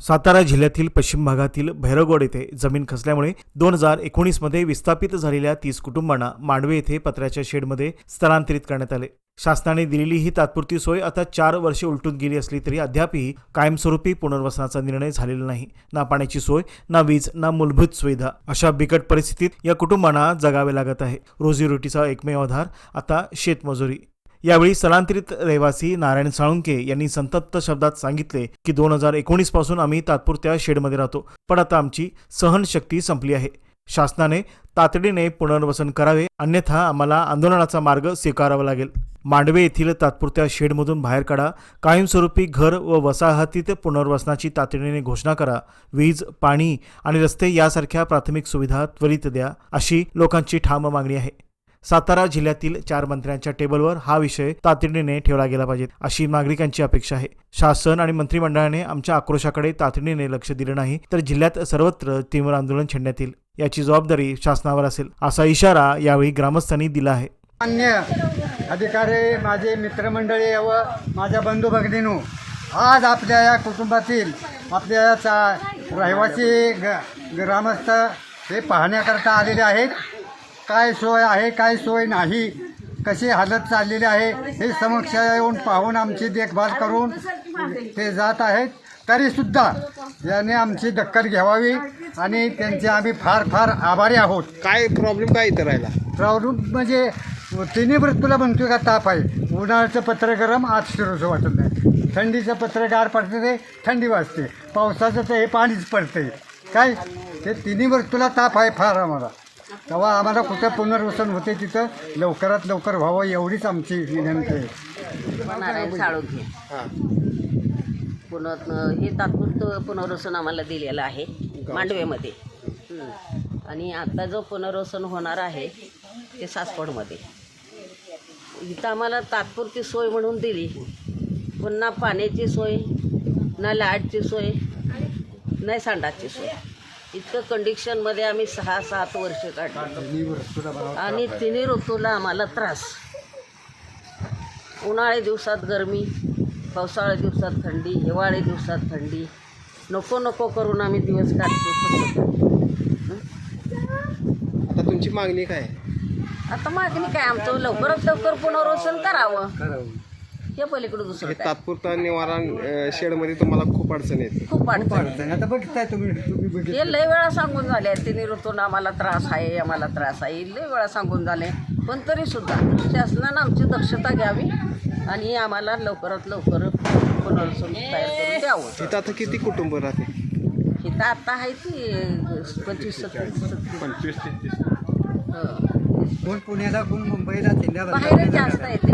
सातारा जिल्ह्यातील पश्चिम भागातील भैरवगड येथे जमीन खचल्यामुळे दोन हजार एकोणीसमध्ये विस्थापित झालेल्या तीस कुटुंबांना मांडवे येथे पत्र्याच्या शेडमध्ये स्थलांतरित करण्यात आले. शासनाने दिलेली ही तात्पुरती सोय आता चार वर्षे उलटून गेली असली तरी अद्यापही कायमस्वरूपी पुनर्वसनाचा निर्णय झालेला नाही. ना पाण्याची सोय ना वीज ना मूलभूत सुविधा. अशा बिकट परिस्थितीत या कुटुंबांना जगावे लागत आहे. रोजीरोटीचा एकमेव आधार आता शेतमजुरी. यावेळी स्थलांतरित रहिवासी नारायण साळुंके यांनी संतप्त शब्दात सांगितले की दोन हजार एकोणीसपासून आम्ही तात्पुरत्या शेडमध्ये राहतो पण आता आमची सहनशक्ती संपली आहे. शासनाने तातडीने पुनर्वसन करावे अन्यथा आम्हाला आंदोलनाचा मार्ग स्वीकारावा लागेल. मांडवे येथील तात्पुरत्या शेडमधून बाहेर काढा कायमस्वरूपी घर व वसाहतीत पुनर्वसनाची तातडीने घोषणा करा वीज पाणी आणि रस्ते यासारख्या प्राथमिक सुविधा त्वरित द्या अशी लोकांची ठाम मागणी आहे. सातारा जिल्ह्यातील चार मंत्र्यांच्या टेबलवर हा विषय तातडीने ठेवला गेला पाहिजे अशी नागरिकांची अपेक्षा आहे. शासन आणि मंत्रिमंडळाने आमच्या आक्रोशाकडे तातडीने लक्ष दिले नाही तर जिल्ह्यात सर्वत्र तीव्र आंदोलन छेडण्यात येईल याची जबाबदारी शासनावर असेल असा इशारा यावेळी ग्रामस्थांनी दिला आहे. मान्य अधिकारी माझे मित्रमंडळी व माझ्या बंधू भगिनीनो आज आपल्या या कुटुंबातील आपल्या या चा रहिवासी ग ग्रामस्थ हे पाहण्याकरता आलेले आहेत. काय सोय आहे काय सोय नाही कशी हालत चाललेली आहे हे समक्ष येऊन पाहून आमची देखभाल करून ते जात आहेत. तरीसुद्धा याने आमची दक्कल घ्यावावी आणि त्यांचे आम्ही फार फार आभारी आहोत. काय प्रॉब्लेम काय इथं राहिला? प्रॉब्लेम म्हणजे तिन्ही तुला म्हणतोय का ताप आहे. उन्हाळ्याचं पत्र गरम आज शिरोसं वाटत नाही. थंडीचं पत्र गार पडते ते थंडी वाजते. पावसाचं तर हे पाणीच पडते काय? ते तिन्ही तुला ताप आहे फार आम्हाला. तेव्हा आम्हाला कुठं पुनर्वसन होते तिथं लवकरात लवकर व्हावं एवढीच आमची विनंती आहे. नारायण साळुंखे हां. पुन्हा हे तात्पुरतं पुनर्वसन आम्हाला दिलेलं आहे मांडवेमध्ये. आणि आता जो पुनर्वसन होणार आहे ते सासवडमध्ये. इथं आम्हाला तात्पुरती सोय म्हणून दिली. पुन्हा पाण्याची सोय ना लाईटची सोय नाही सांडाची सोय. इतकं कंडिशनमध्ये आम्ही सहा सात वर्ष काढली. आणि तिन्ही ऋतूला आम्हाला त्रास. उन्हाळी दिवसात गरमी पावसाळ्या दिवसात थंडी हिवाळी दिवसात थंडी. नको नको करून आम्ही दिवस काढतो आता तुमची मागणी काय? आता मागणी काय? आमचं लवकरात लवकर पुनर्वसन करावं. हे पलीकडे दुसरं हे काय? तात्पुरता निवारण अं, शेडमध्ये तुम्हाला खूप अडचण येते. खूप अडचण आता बघताय तुम्ही तुम्ही बघितलं. हे लय वेळा सांगून झाले तिन्ही ऋतून आम्हाला त्रास आहे आम्हाला त्रास आहे. लय वेळा सांगून झाले. पण तरी सुद्धा शासनानं आमची दक्षता घ्यावी आणि आम्हाला लवकरात लवकर पुनर्वसन तयार करून द्यावं. तिथं आता किती कुटुंब राहते? इथं आता आहे ती पंचवीस सत्तीस पंचवीस. कोण पुण्याला कोण मुंबईला बाहेर जास्त येते.